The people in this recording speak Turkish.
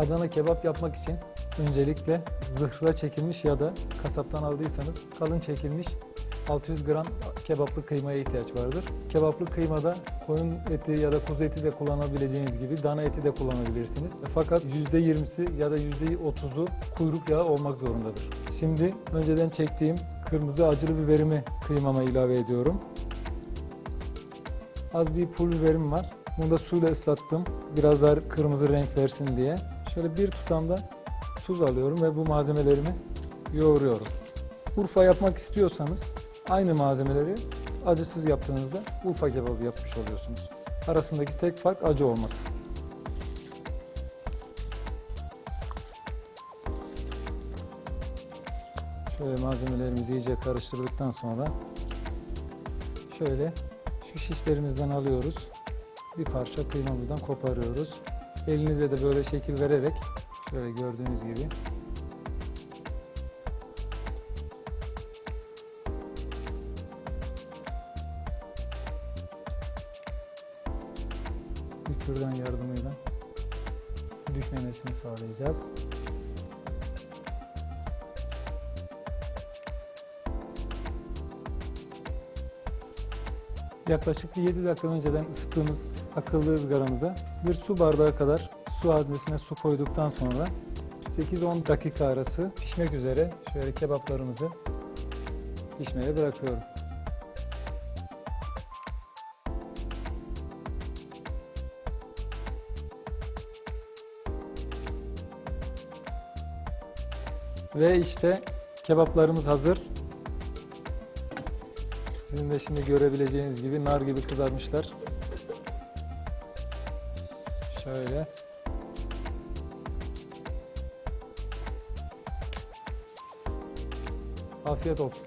Adana kebap yapmak için öncelikle zırhla çekilmiş ya da kasaptan aldıysanız kalın çekilmiş 600 gram kebaplık kıymaya ihtiyaç vardır. Kebaplık kıymada koyun eti ya da kuzu eti de kullanabileceğiniz gibi dana eti de kullanabilirsiniz. Fakat %20'si ya da %30'u kuyruk yağı olmak zorundadır. Şimdi önceden çektiğim kırmızı acılı biberimi kıymama ilave ediyorum. Az bir pul biberim var. Bunu da suyla ıslattım. Biraz daha kırmızı renk versin diye. Şöyle bir tutamda tuz alıyorum ve bu malzemelerimi yoğuruyorum. Urfa yapmak istiyorsanız aynı malzemeleri acısız yaptığınızda Urfa kebabı yapmış oluyorsunuz. Arasındaki tek fark acı olması. Şöyle malzemelerimizi iyice karıştırdıktan sonra şöyle şu şişlerimizden alıyoruz. Bir parça kıymamızdan koparıyoruz. Elinize de böyle şekil vererek şöyle gördüğünüz gibi bir kürdan yardımıyla düşmemesini sağlayacağız. Yaklaşık bir 7 dakika önceden ısıttığımız akıllı ızgaramıza bir su bardağı kadar su haznesine su koyduktan sonra 8-10 dakika arası pişmek üzere şöyle kebaplarımızı pişmeye bırakıyorum. Ve işte kebaplarımız hazır. Sizin de şimdi görebileceğiniz gibi nar gibi kızarmışlar. Şöyle. Afiyet olsun.